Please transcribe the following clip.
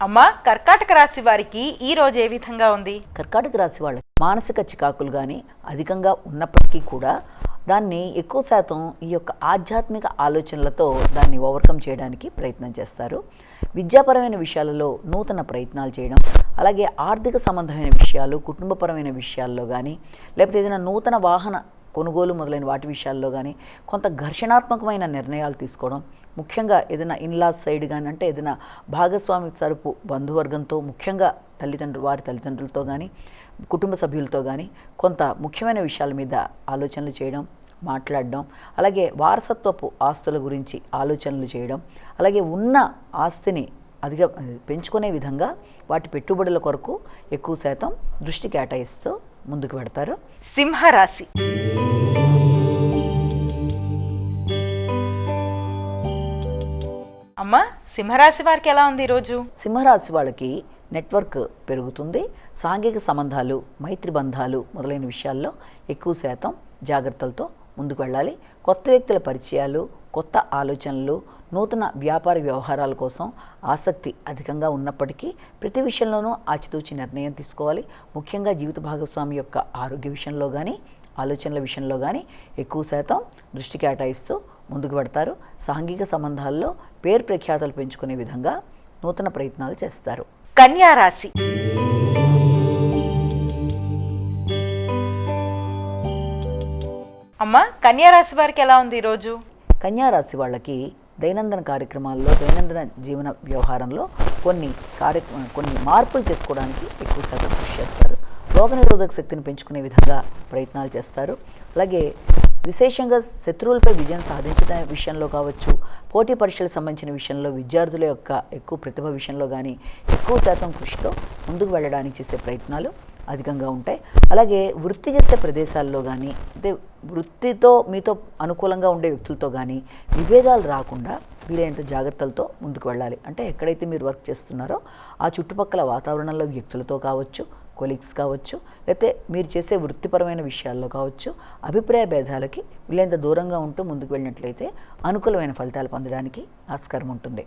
అమ్మా కర్కాటక రాశి వారికి ఈ రోజు ఏ విధంగా ఉంది? కర్కాటక రాశి వాళ్ళకి మానసిక చికాకులు కానీ అధికంగా ఉన్నప్పటికీ కూడా దాన్ని ఎక్కువ శాతం ఈ యొక్క ఆధ్యాత్మిక ఆలోచనలతో దాన్ని ఓవర్కమ్ చేయడానికి ప్రయత్నం చేస్తారు. విద్యాపరమైన విషయాలలో నూతన ప్రయత్నాలు చేయడం అలాగే ఆర్థిక సంబంధమైన విషయాలు కుటుంబపరమైన విషయాల్లో కానీ లేకపోతే ఏదైనా నూతన వాహన కొనుగోలు మొదలైన వాటి విషయాల్లో కానీ కొంత ఘర్షణాత్మకమైన నిర్ణయాలు తీసుకోవడం ముఖ్యంగా ఏదైనా ఇన్లాస్ సైడ్ కానీ అంటే ఏదైనా భాగస్వామి తరపు బంధువర్గంతో ముఖ్యంగా తల్లిదండ్రులు వారి తల్లిదండ్రులతో కానీ కుటుంబ సభ్యులతో కానీ కొంత ముఖ్యమైన విషయాల మీద ఆలోచనలు చేయడం మాట్లాడడం అలాగే వారసత్వపు ఆస్తుల గురించి ఆలోచనలు చేయడం అలాగే ఉన్న ఆస్తిని అధిక పెంచుకునే విధంగా వాటి పెట్టుబడుల కొరకు ఎక్కువ శాతం దృష్టి కేటాయిస్తూ ముందుకు పెడతారు సింహరాశి అమ్మ సింహరాశి వారికి ఎలా ఉంది ఈరోజు? సింహరాశి వాళ్ళకి నెట్వర్క్ పెరుగుతుంది సాంఘిక సంబంధాలు మైత్రి బంధాలు మొదలైన విషయాల్లో ఎక్కువ శాతం జాగ్రత్తలతో ముందుకు వెళ్ళాలి. కొత్త వ్యక్తుల పరిచయాలు కొత్త ఆలోచనలు నూతన వ్యాపార వ్యవహారాల కోసం ఆసక్తి అధికంగా ఉన్నప్పటికీ ప్రతి విషయంలోనూ ఆచితూచి నిర్ణయం తీసుకోవాలి. ముఖ్యంగా జీవిత భాగస్వామి యొక్క ఆరోగ్య విషయంలో కానీ ఆలోచనల విషయంలో కానీ ఎక్కువ శాతం దృష్టి కేటాయిస్తూ ముందుకు పెడతారు. సాంఘిక సంబంధాల్లో పేరు ప్రఖ్యాతలు పెంచుకునే విధంగా నూతన ప్రయత్నాలు చేస్తారు. కన్యా రాశి. అమ్మా కన్యా రాశి వారికి ఎలా ఉంది ఈరోజు? కన్యా రాశి వాళ్ళకి దైనందిన కార్యక్రమాల్లో దైనందిన జీవన వ్యవహారంలో కొన్ని కార్య కొన్ని మార్పులు చేసుకోవడానికి ఎక్కువ శాతం కృషి చేస్తారు. రోగనిరోధక శక్తిని పెంచుకునే విధంగా ప్రయత్నాలు చేస్తారు. అలాగే విశేషంగా శత్రువులపై విజయం సాధించడం విషయంలో కావచ్చు పోటీ పరీక్షలకు సంబంధించిన విషయంలో విద్యార్థుల యొక్క ఎక్కువ ప్రతిభ విషయంలో కానీ ఎక్కువ శాతం కృషితో ముందుకు వెళ్ళడానికి చేసే ప్రయత్నాలు అధికంగా ఉంటాయి. అలాగే వృత్తి చేసే ప్రదేశాల్లో కానీ అంటే వృత్తితో మీతో అనుకూలంగా ఉండే వ్యక్తులతో కానీ విభేదాలు రాకుండా వీలైనంత జాగ్రత్తలతో ముందుకు వెళ్ళాలి. అంటే ఎక్కడైతే మీరు వర్క్ చేస్తున్నారో ఆ చుట్టుపక్కల వాతావరణంలో వ్యక్తులతో కావచ్చు కొలీగ్స్ కావచ్చు లేకపోతే మీరు చేసే వృత్తిపరమైన విషయాల్లో కావచ్చు అభిప్రాయ భేదాలకి వీలైనంత దూరంగా ఉంటూ ముందుకు వెళ్ళినట్లయితే అనుకూలమైన ఫలితాలు పొందడానికి ఆస్కారం ఉంటుంది.